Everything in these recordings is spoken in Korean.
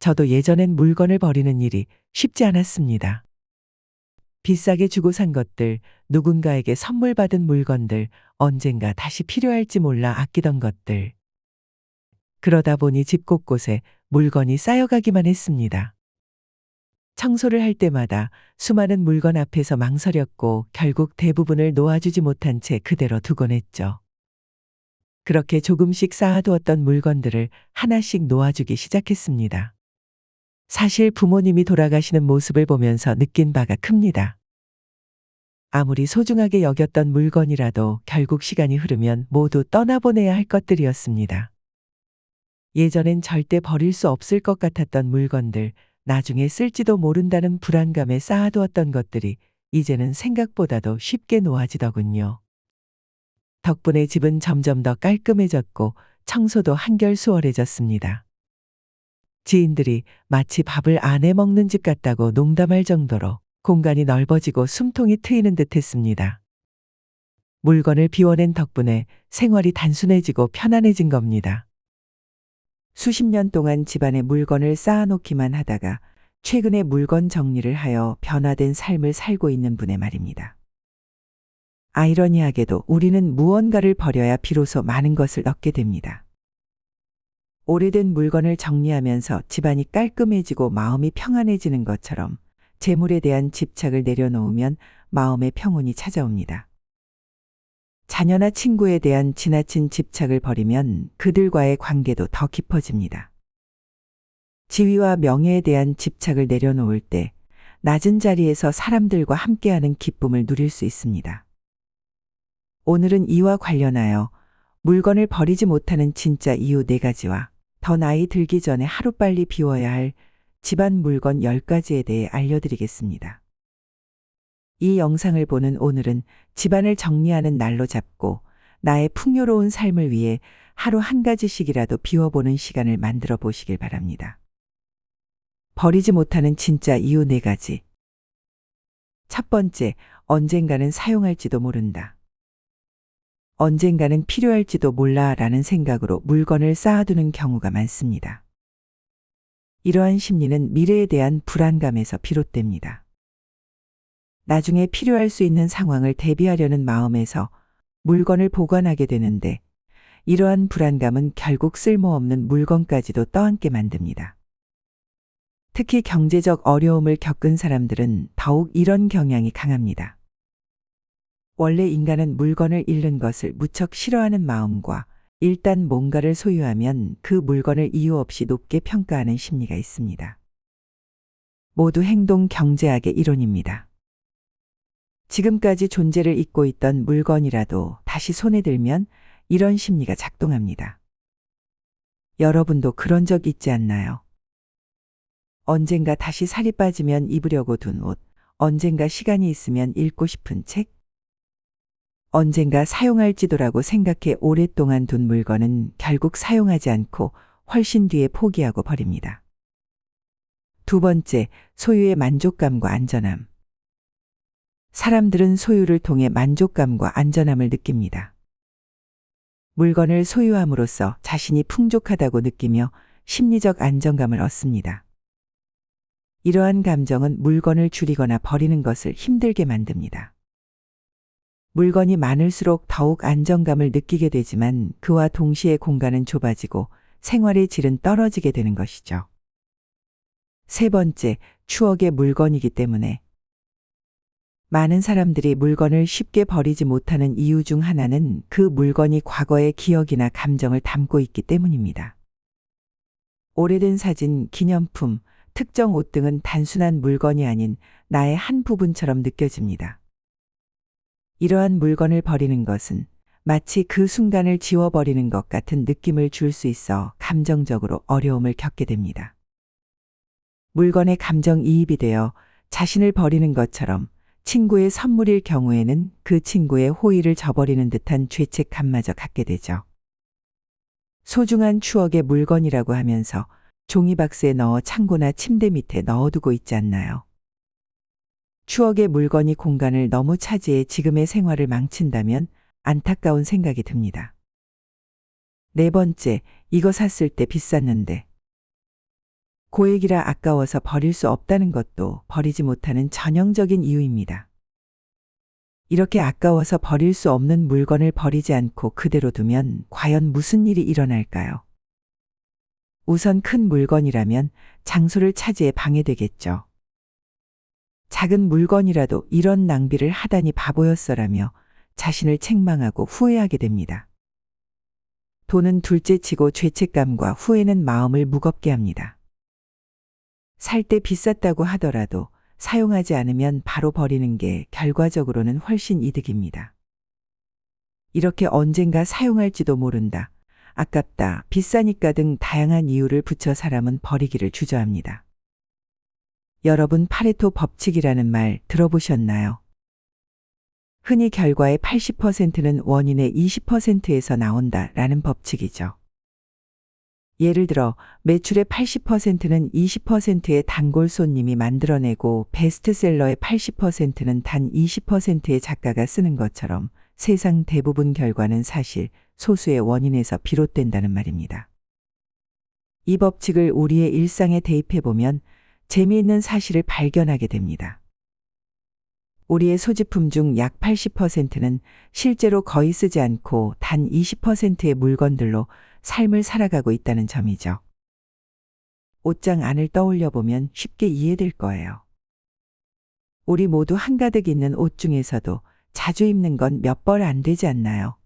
저도 예전엔 물건을 버리는 일이 쉽지 않았습니다. 비싸게 주고 산 것들, 누군가에게 선물 받은 물건들, 언젠가 다시 필요할지 몰라 아끼던 것들. 그러다 보니 집 곳곳에 물건이 쌓여가기만 했습니다. 청소를 할 때마다 수많은 물건 앞에서 망설였고 결국 대부분을 놓아주지 못한 채 그대로 두곤 했죠. 그렇게 조금씩 쌓아두었던 물건들을 하나씩 놓아주기 시작했습니다. 사실 부모님이 돌아가시는 모습을 보면서 느낀 바가 큽니다. 아무리 소중하게 여겼던 물건이라도 결국 시간이 흐르면 모두 떠나보내야 할 것들이었습니다. 예전엔 절대 버릴 수 없을 것 같았던 물건들, 나중에 쓸지도 모른다는 불안감에 쌓아두었던 것들이 이제는 생각보다도 쉽게 놓아지더군요. 덕분에 집은 점점 더 깔끔해졌고 청소도 한결 수월해졌습니다. 지인들이 마치 밥을 안 해 먹는 집 같다고 농담할 정도로 공간이 넓어지고 숨통이 트이는 듯 했습니다. 물건을 비워낸 덕분에 생활이 단순해지고 편안해진 겁니다. 수십 년 동안 집안에 물건을 쌓아놓기만 하다가 최근에 물건 정리를 하여 변화된 삶을 살고 있는 분의 말입니다. 아이러니하게도 우리는 무언가를 버려야 비로소 많은 것을 얻게 됩니다. 오래된 물건을 정리하면서 집안이 깔끔해지고 마음이 평안해지는 것처럼 재물에 대한 집착을 내려놓으면 마음의 평온이 찾아옵니다. 자녀나 친구에 대한 지나친 집착을 버리면 그들과의 관계도 더 깊어집니다. 지위와 명예에 대한 집착을 내려놓을 때 낮은 자리에서 사람들과 함께하는 기쁨을 누릴 수 있습니다. 오늘은 이와 관련하여 물건을 버리지 못하는 진짜 이유 네 가지와 더 나이 들기 전에 하루빨리 비워야 할 집안 물건 10가지에 대해 알려드리겠습니다. 이 영상을 보는 오늘은 집안을 정리하는 날로 잡고 나의 풍요로운 삶을 위해 하루 한 가지씩이라도 비워보는 시간을 만들어 보시길 바랍니다. 버리지 못하는 진짜 이유 네 가지. 첫 번째, 언젠가는 사용할지도 모른다. 언젠가는 필요할지도 몰라 라는 생각으로 물건을 쌓아두는 경우가 많습니다. 이러한 심리는 미래에 대한 불안감에서 비롯됩니다. 나중에 필요할 수 있는 상황을 대비하려는 마음에서 물건을 보관하게 되는데 이러한 불안감은 결국 쓸모없는 물건까지도 떠안게 만듭니다. 특히 경제적 어려움을 겪은 사람들은 더욱 이런 경향이 강합니다. 원래 인간은 물건을 잃는 것을 무척 싫어하는 마음과 일단 뭔가를 소유하면 그 물건을 이유 없이 높게 평가하는 심리가 있습니다. 모두 행동 경제학의 이론입니다. 지금까지 존재를 잇고 있던 물건이라도 다시 손에 들면 이런 심리가 작동합니다. 여러분도 그런 적 있지 않나요? 언젠가 다시 살이 빠지면 입으려고 둔 옷, 언젠가 시간이 있으면 읽고 싶은 책, 언젠가 사용할지도라고 생각해 오랫동안 둔 물건은 결국 사용하지 않고 훨씬 뒤에 포기하고 버립니다. 두 번째, 소유의 만족감과 안전함. 사람들은 소유를 통해 만족감과 안전함을 느낍니다. 물건을 소유함으로써 자신이 풍족하다고 느끼며 심리적 안정감을 얻습니다. 이러한 감정은 물건을 줄이거나 버리는 것을 힘들게 만듭니다. 물건이 많을수록 더욱 안정감을 느끼게 되지만 그와 동시에 공간은 좁아지고 생활의 질은 떨어지게 되는 것이죠. 세 번째, 추억의 물건이기 때문에 많은 사람들이 물건을 쉽게 버리지 못하는 이유 중 하나는 그 물건이 과거의 기억이나 감정을 담고 있기 때문입니다. 오래된 사진, 기념품, 특정 옷 등은 단순한 물건이 아닌 나의 한 부분처럼 느껴집니다. 이러한 물건을 버리는 것은 마치 그 순간을 지워버리는 것 같은 느낌을 줄 수 있어 감정적으로 어려움을 겪게 됩니다. 물건에 감정이입이 되어 자신을 버리는 것처럼 친구의 선물일 경우에는 그 친구의 호의를 저버리는 듯한 죄책감마저 갖게 되죠. 소중한 추억의 물건이라고 하면서 종이박스에 넣어 창고나 침대 밑에 넣어두고 있지 않나요? 추억의 물건이 공간을 너무 차지해 지금의 생활을 망친다면 안타까운 생각이 듭니다. 네 번째, 이거 샀을 때 비쌌는데. 고액이라 아까워서 버릴 수 없다는 것도 버리지 못하는 전형적인 이유입니다. 이렇게 아까워서 버릴 수 없는 물건을 버리지 않고 그대로 두면 과연 무슨 일이 일어날까요? 우선 큰 물건이라면 장소를 차지해 방해되겠죠. 작은 물건이라도 이런 낭비를 하다니 바보였어라며 자신을 책망하고 후회하게 됩니다. 돈은 둘째치고 죄책감과 후회는 마음을 무겁게 합니다. 살 때 비쌌다고 하더라도 사용하지 않으면 바로 버리는 게 결과적으로는 훨씬 이득입니다. 이렇게 언젠가 사용할지도 모른다. 아깝다, 비싸니까 등 다양한 이유를 붙여 사람은 버리기를 주저합니다. 여러분 파레토 법칙이라는 말 들어보셨나요? 흔히 결과의 80%는 원인의 20%에서 나온다 라는 법칙이죠. 예를 들어 매출의 80%는 20%의 단골 손님이 만들어내고 베스트셀러의 80%는 단 20%의 작가가 쓰는 것처럼 세상 대부분 결과는 사실 소수의 원인에서 비롯된다는 말입니다. 이 법칙을 우리의 일상에 대입해 보면 재미있는 사실을 발견하게 됩니다. 우리의 소지품 중 약 80%는 실제로 거의 쓰지 않고 단 20%의 물건들로 삶을 살아가고 있다는 점이죠. 옷장 안을 떠올려 보면 쉽게 이해될 거예요. 우리 모두 한가득 있는 옷 중에서도 자주 입는 건 몇 벌 안 되지 않나요?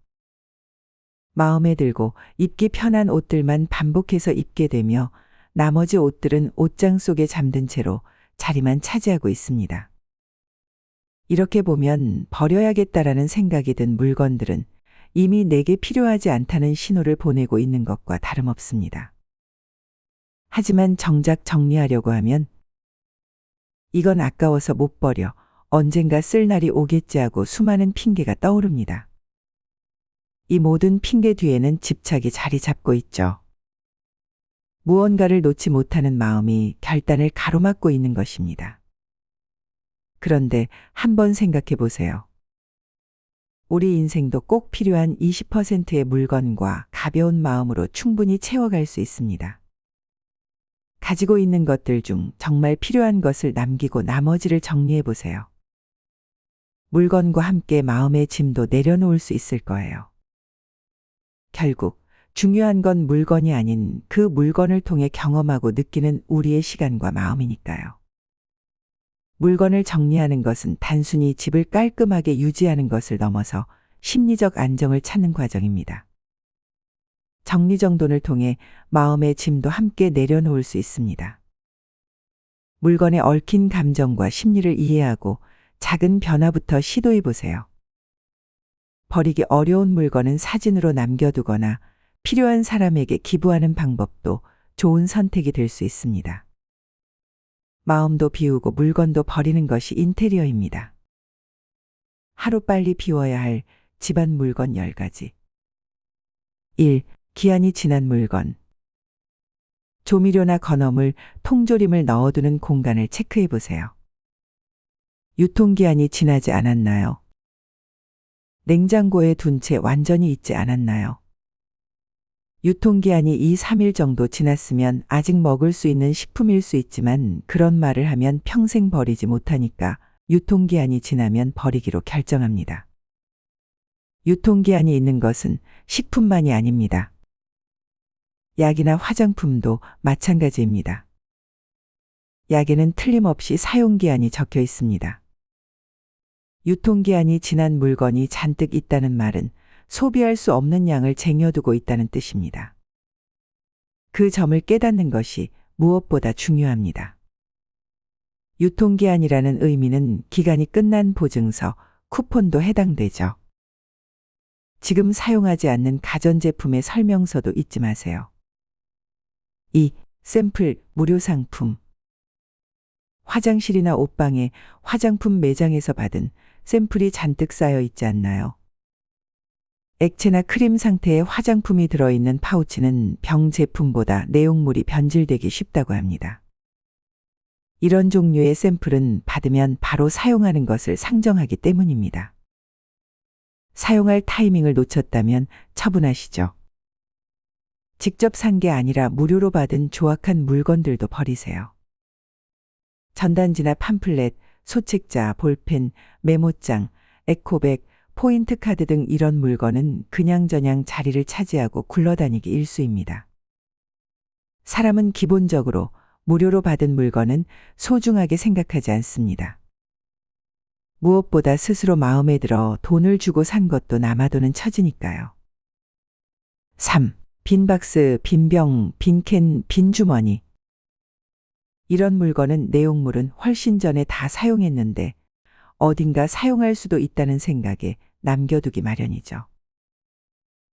마음에 들고 입기 편한 옷들만 반복해서 입게 되며 나머지 옷들은 옷장 속에 잠든 채로 자리만 차지하고 있습니다. 이렇게 보면 버려야겠다라는 생각이 든 물건들은 이미 내게 필요하지 않다는 신호를 보내고 있는 것과 다름없습니다. 하지만 정작 정리하려고 하면 이건 아까워서 못 버려 언젠가 쓸 날이 오겠지 하고 수많은 핑계가 떠오릅니다. 이 모든 핑계 뒤에는 집착이 자리 잡고 있죠. 무언가를 놓지 못하는 마음이 결단을 가로막고 있는 것입니다. 그런데 한번 생각해 보세요. 우리 인생도 꼭 필요한 20%의 물건과 가벼운 마음으로 충분히 채워갈 수 있습니다. 가지고 있는 것들 중 정말 필요한 것을 남기고 나머지를 정리해 보세요. 물건과 함께 마음의 짐도 내려놓을 수 있을 거예요. 결국 중요한 건 물건이 아닌 그 물건을 통해 경험하고 느끼는 우리의 시간과 마음이니까요. 물건을 정리하는 것은 단순히 집을 깔끔하게 유지하는 것을 넘어서 심리적 안정을 찾는 과정입니다. 정리정돈을 통해 마음의 짐도 함께 내려놓을 수 있습니다. 물건에 얽힌 감정과 심리를 이해하고 작은 변화부터 시도해 보세요. 버리기 어려운 물건은 사진으로 남겨두거나 필요한 사람에게 기부하는 방법도 좋은 선택이 될 수 있습니다. 마음도 비우고 물건도 버리는 것이 인테리어입니다. 하루빨리 비워야 할 집안 물건 10가지. 1. 기한이 지난 물건. 조미료나 건어물, 통조림을 넣어두는 공간을 체크해 보세요. 유통기한이 지나지 않았나요? 냉장고에 둔 채 완전히 잊지 않았나요? 유통기한이 2, 3일 정도 지났으면 아직 먹을 수 있는 식품일 수 있지만 그런 말을 하면 평생 버리지 못하니까 유통기한이 지나면 버리기로 결정합니다. 유통기한이 있는 것은 식품만이 아닙니다. 약이나 화장품도 마찬가지입니다. 약에는 틀림없이 사용기한이 적혀 있습니다. 유통기한이 지난 물건이 잔뜩 있다는 말은 소비할 수 없는 양을 쟁여두고 있다는 뜻입니다. 그 점을 깨닫는 것이 무엇보다 중요합니다. 유통기한이라는 의미는 기간이 끝난 보증서, 쿠폰도 해당되죠. 지금 사용하지 않는 가전제품의 설명서도 잊지 마세요. 2. 샘플, 무료 상품. 화장실이나 옷방에 화장품 매장에서 받은 샘플이 잔뜩 쌓여 있지 않나요? 액체나 크림 상태의 화장품이 들어있는 파우치는 병 제품보다 내용물이 변질되기 쉽다고 합니다. 이런 종류의 샘플은 받으면 바로 사용하는 것을 상정하기 때문입니다. 사용할 타이밍을 놓쳤다면 처분하시죠. 직접 산 게 아니라 무료로 받은 조악한 물건들도 버리세요. 전단지나 팜플렛, 소책자, 볼펜, 메모장, 에코백, 포인트 카드 등 이런 물건은 그냥저냥 자리를 차지하고 굴러다니기 일수입니다. 사람은 기본적으로 무료로 받은 물건은 소중하게 생각하지 않습니다. 무엇보다 스스로 마음에 들어 돈을 주고 산 것도 남아도는 처지니까요. 3. 빈 박스, 빈 병, 빈 캔, 빈 주머니. 이런 물건은 내용물은 훨씬 전에 다 사용했는데 어딘가 사용할 수도 있다는 생각에 남겨두기 마련이죠.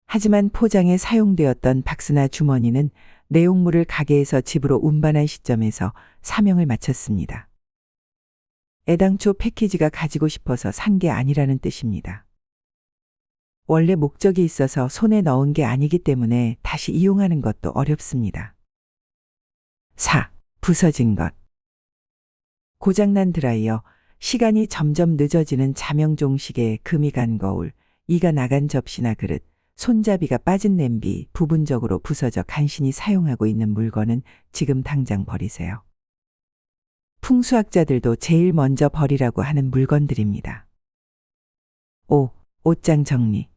하지만 포장에 사용되었던 박스나 주머니는 내용물을 가게에서 집으로 운반한 시점에서 사명을 마쳤습니다. 애당초 패키지가 가지고 싶어서 산 게 아니라는 뜻입니다. 원래 목적이 있어서 손에 넣은 게 아니기 때문에 다시 이용하는 것도 어렵습니다. 4. 부서진 것. 고장난 드라이어, 시간이 점점 늦어지는 자명종 시계, 금이 간 거울, 이가 나간 접시나 그릇, 손잡이가 빠진 냄비, 부분적으로 부서져 간신히 사용하고 있는 물건은 지금 당장 버리세요. 풍수학자들도 제일 먼저 버리라고 하는 물건들입니다. 5. 옷장 정리.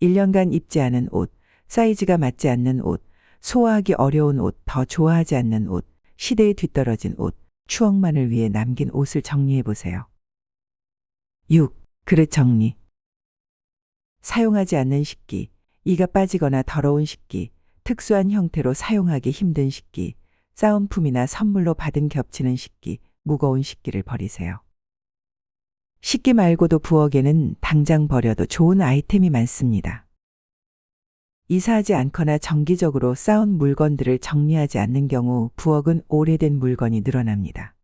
1년간 입지 않은 옷, 사이즈가 맞지 않는 옷, 소화하기 어려운 옷, 더 좋아하지 않는 옷, 시대에 뒤떨어진 옷, 추억만을 위해 남긴 옷을 정리해 보세요. 6. 그릇 정리. 사용하지 않는 식기, 이가 빠지거나 더러운 식기, 특수한 형태로 사용하기 힘든 식기, 싸움품이나 선물로 받은 겹치는 식기, 무거운 식기를 버리세요. 식기 말고도 부엌에는 당장 버려도 좋은 아이템이 많습니다. 이사하지 않거나 정기적으로 쌓은 물건들을 정리하지 않는 경우 부엌은 오래된 물건이 늘어납니다.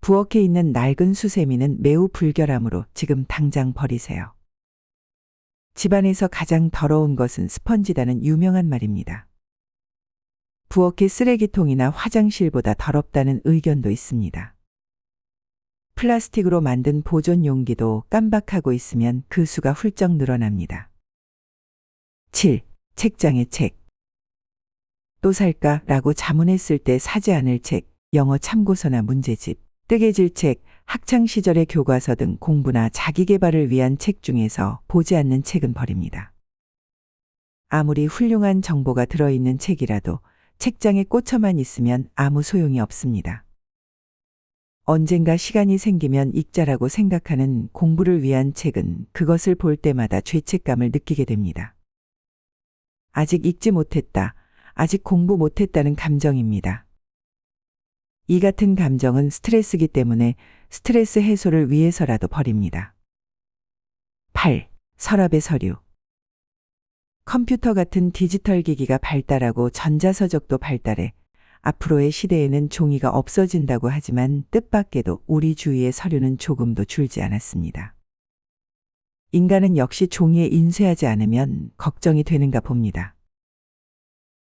부엌에 있는 낡은 수세미는 매우 불결하므로 지금 당장 버리세요. 집안에서 가장 더러운 것은 스펀지다는 유명한 말입니다. 부엌의 쓰레기통이나 화장실보다 더럽다는 의견도 있습니다. 플라스틱으로 만든 보존 용기도 깜박하고 있으면 그 수가 훌쩍 늘어납니다. 7. 책장의 책. 또 살까? 라고 자문했을 때 사지 않을 책, 영어 참고서나 문제집, 뜨개질 책, 학창시절의 교과서 등 공부나 자기개발을 위한 책 중에서 보지 않는 책은 버립니다. 아무리 훌륭한 정보가 들어있는 책이라도 책장에 꽂혀만 있으면 아무 소용이 없습니다. 언젠가 시간이 생기면 읽자라고 생각하는 공부를 위한 책은 그것을 볼 때마다 죄책감을 느끼게 됩니다. 아직 읽지 못했다. 아직 공부 못했다는 감정입니다. 이 같은 감정은 스트레스기 때문에 스트레스 해소를 위해서라도 버립니다. 8. 서랍의 서류. 컴퓨터 같은 디지털 기기가 발달하고 전자서적도 발달해 앞으로의 시대에는 종이가 없어진다고 하지만 뜻밖에도 우리 주위의 서류는 조금도 줄지 않았습니다. 인간은 역시 종이에 인쇄하지 않으면 걱정이 되는가 봅니다.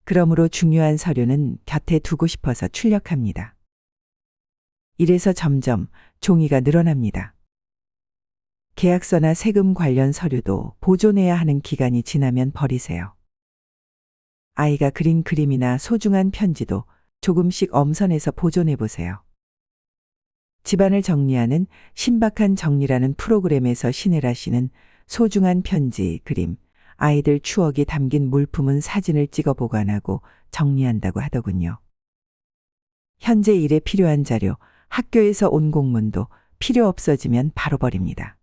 그러므로 중요한 서류는 곁에 두고 싶어서 출력합니다. 이래서 점점 종이가 늘어납니다. 계약서나 세금 관련 서류도 보존해야 하는 기간이 지나면 버리세요. 아이가 그린 그림이나 소중한 편지도 조금씩 엄선해서 보존해 보세요. 집안을 정리하는 신박한 정리라는 프로그램에서 신혜라 씨는 소중한 편지, 그림, 아이들 추억이 담긴 물품은 사진을 찍어 보관하고 정리한다고 하더군요. 현재 일에 필요한 자료, 학교에서 온 공문도 필요 없어지면 바로 버립니다.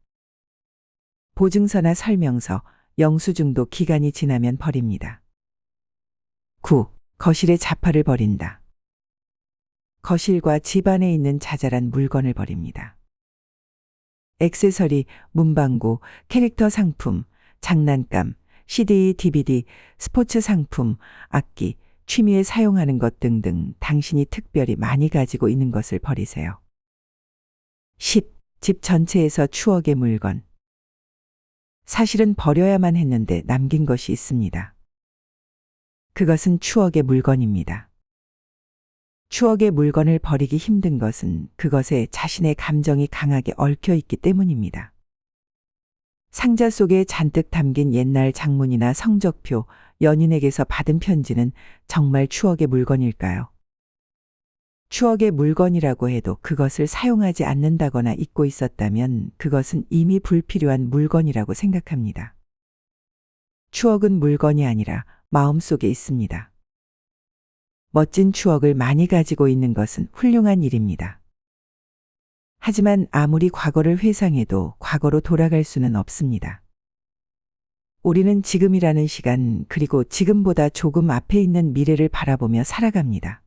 보증서나 설명서, 영수증도 기간이 지나면 버립니다. 9. 거실의 자파를 버린다. 거실과 집 안에 있는 자잘한 물건을 버립니다. 액세서리, 문방구, 캐릭터 상품, 장난감, CD, DVD, 스포츠 상품, 악기, 취미에 사용하는 것 등등 당신이 특별히 많이 가지고 있는 것을 버리세요. 10. 집 전체에서 추억의 물건. 사실은 버려야만 했는데 남긴 것이 있습니다. 그것은 추억의 물건입니다. 추억의 물건을 버리기 힘든 것은 그것에 자신의 감정이 강하게 얽혀 있기 때문입니다. 상자 속에 잔뜩 담긴 옛날 장문이나 성적표, 연인에게서 받은 편지는 정말 추억의 물건일까요? 추억의 물건이라고 해도 그것을 사용하지 않는다거나 잊고 있었다면 그것은 이미 불필요한 물건이라고 생각합니다. 추억은 물건이 아니라 마음 속에 있습니다. 멋진 추억을 많이 가지고 있는 것은 훌륭한 일입니다. 하지만 아무리 과거를 회상해도 과거로 돌아갈 수는 없습니다. 우리는 지금이라는 시간 그리고 지금보다 조금 앞에 있는 미래를 바라보며 살아갑니다.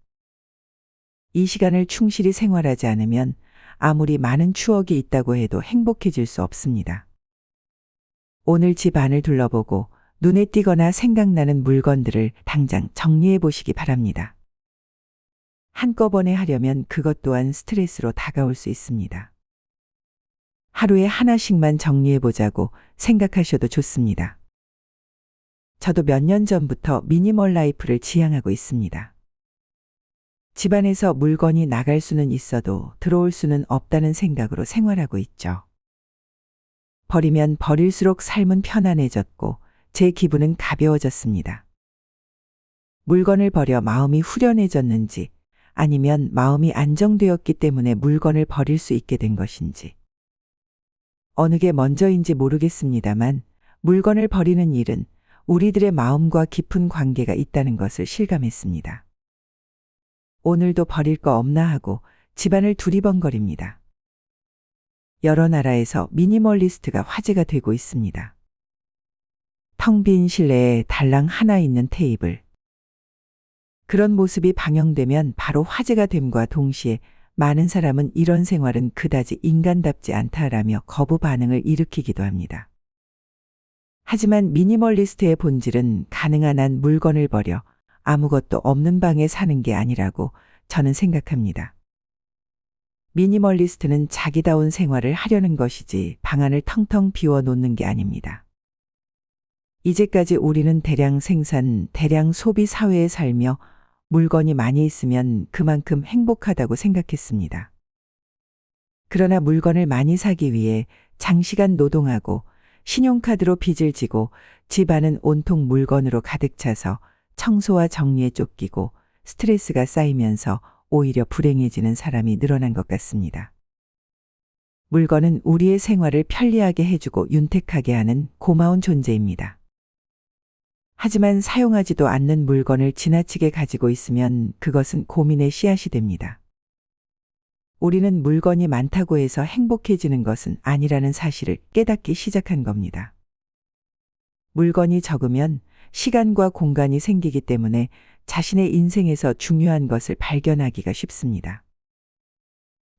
이 시간을 충실히 생활하지 않으면 아무리 많은 추억이 있다고 해도 행복해질 수 없습니다. 오늘 집 안을 둘러보고 눈에 띄거나 생각나는 물건들을 당장 정리해 보시기 바랍니다. 한꺼번에 하려면 그것 또한 스트레스로 다가올 수 있습니다. 하루에 하나씩만 정리해 보자고 생각하셔도 좋습니다. 저도 몇 년 전부터 미니멀 라이프를 지향하고 있습니다. 집안에서 물건이 나갈 수는 있어도 들어올 수는 없다는 생각으로 생활하고 있죠. 버리면 버릴수록 삶은 편안해졌고 제 기분은 가벼워졌습니다. 물건을 버려 마음이 후련해졌는지 아니면 마음이 안정되었기 때문에 물건을 버릴 수 있게 된 것인지. 어느 게 먼저인지 모르겠습니다만 물건을 버리는 일은 우리들의 마음과 깊은 관계가 있다는 것을 실감했습니다. 오늘도 버릴 거 없나 하고 집안을 두리번거립니다. 여러 나라에서 미니멀리스트가 화제가 되고 있습니다. 텅 빈 실내에 달랑 하나 있는 테이블. 그런 모습이 방영되면 바로 화제가 됨과 동시에 많은 사람은 이런 생활은 그다지 인간답지 않다라며 거부 반응을 일으키기도 합니다. 하지만 미니멀리스트의 본질은 가능한 한 물건을 버려 아무것도 없는 방에 사는 게 아니라고 저는 생각합니다. 미니멀리스트는 자기다운 생활을 하려는 것이지 방안을 텅텅 비워 놓는 게 아닙니다. 이제까지 우리는 대량 생산, 대량 소비 사회에 살며 물건이 많이 있으면 그만큼 행복하다고 생각했습니다. 그러나 물건을 많이 사기 위해 장시간 노동하고 신용카드로 빚을 지고 집안은 온통 물건으로 가득 차서 청소와 정리에 쫓기고 스트레스가 쌓이면서 오히려 불행해지는 사람이 늘어난 것 같습니다. 물건은 우리의 생활을 편리하게 해주고 윤택하게 하는 고마운 존재입니다. 하지만 사용하지도 않는 물건을 지나치게 가지고 있으면 그것은 고민의 씨앗이 됩니다. 우리는 물건이 많다고 해서 행복해지는 것은 아니라는 사실을 깨닫기 시작한 겁니다. 물건이 적으면 시간과 공간이 생기기 때문에 자신의 인생에서 중요한 것을 발견하기가 쉽습니다.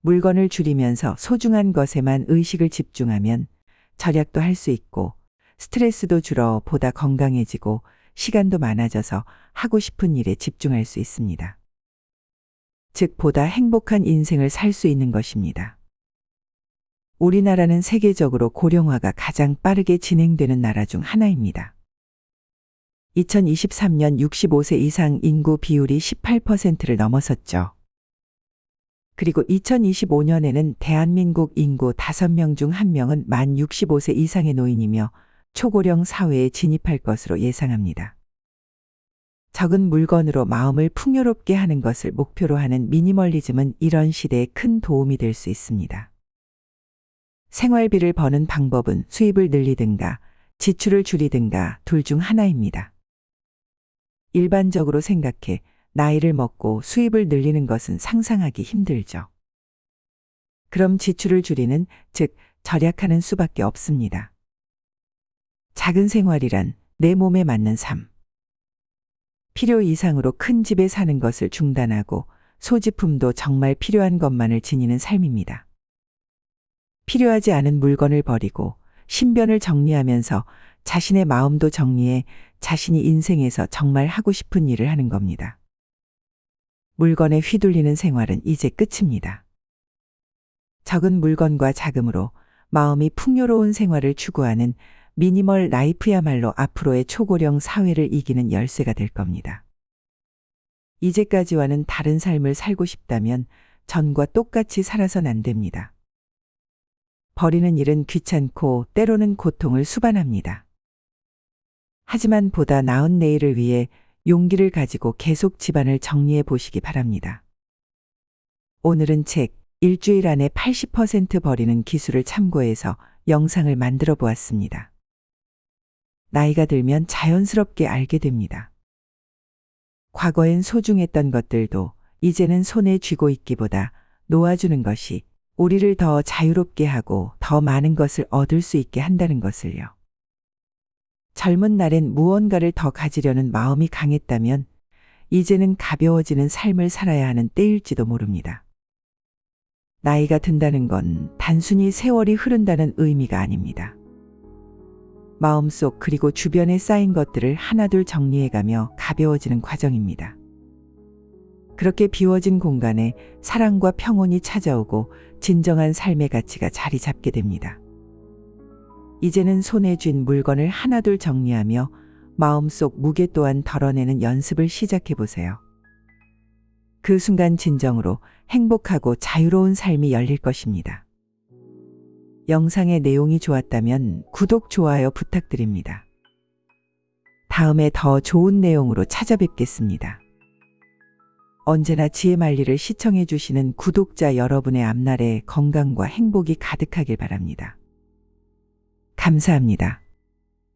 물건을 줄이면서 소중한 것에만 의식을 집중하면 절약도 할 수 있고 스트레스도 줄어 보다 건강해지고 시간도 많아져서 하고 싶은 일에 집중할 수 있습니다. 즉, 보다 행복한 인생을 살 수 있는 것입니다. 우리나라는 세계적으로 고령화가 가장 빠르게 진행되는 나라 중 하나입니다. 2023년 65세 이상 인구 비율이 18%를 넘어섰죠. 그리고 2025년에는 대한민국 인구 5명 중 1명은 만 65세 이상의 노인이며 초고령 사회에 진입할 것으로 예상합니다. 적은 물건으로 마음을 풍요롭게 하는 것을 목표로 하는 미니멀리즘은 이런 시대에 큰 도움이 될 수 있습니다. 생활비를 버는 방법은 수입을 늘리든가 지출을 줄이든가 둘 중 하나입니다. 일반적으로 생각해 나이를 먹고 수입을 늘리는 것은 상상하기 힘들죠. 그럼 지출을 줄이는, 즉, 절약하는 수밖에 없습니다. 작은 생활이란 내 몸에 맞는 삶. 필요 이상으로 큰 집에 사는 것을 중단하고 소지품도 정말 필요한 것만을 지니는 삶입니다. 필요하지 않은 물건을 버리고 신변을 정리하면서 자신의 마음도 정리해 자신이 인생에서 정말 하고 싶은 일을 하는 겁니다. 물건에 휘둘리는 생활은 이제 끝입니다. 적은 물건과 자금으로 마음이 풍요로운 생활을 추구하는 미니멀 라이프야말로 앞으로의 초고령 사회를 이기는 열쇠가 될 겁니다. 이제까지와는 다른 삶을 살고 싶다면 전과 똑같이 살아선 안 됩니다. 버리는 일은 귀찮고 때로는 고통을 수반합니다. 하지만 보다 나은 내일을 위해 용기를 가지고 계속 집안을 정리해 보시기 바랍니다. 오늘은 책 일주일 안에 80% 버리는 기술을 참고해서 영상을 만들어 보았습니다. 나이가 들면 자연스럽게 알게 됩니다. 과거엔 소중했던 것들도 이제는 손에 쥐고 있기보다 놓아주는 것이 우리를 더 자유롭게 하고 더 많은 것을 얻을 수 있게 한다는 것을요. 젊은 날엔 무언가를 더 가지려는 마음이 강했다면 이제는 가벼워지는 삶을 살아야 하는 때일지도 모릅니다. 나이가 든다는 건 단순히 세월이 흐른다는 의미가 아닙니다. 마음속 그리고 주변에 쌓인 것들을 하나둘 정리해가며 가벼워지는 과정입니다. 그렇게 비워진 공간에 사랑과 평온이 찾아오고 진정한 삶의 가치가 자리 잡게 됩니다. 이제는 손에 쥔 물건을 하나둘 정리하며 마음속 무게 또한 덜어내는 연습을 시작해 보세요. 그 순간 진정으로 행복하고 자유로운 삶이 열릴 것입니다. 영상의 내용이 좋았다면 구독, 좋아요 부탁드립니다. 다음에 더 좋은 내용으로 찾아뵙겠습니다. 언제나 지혜 말리를 시청해 주시는 구독자 여러분의 앞날에 건강과 행복이 가득하길 바랍니다. 감사합니다.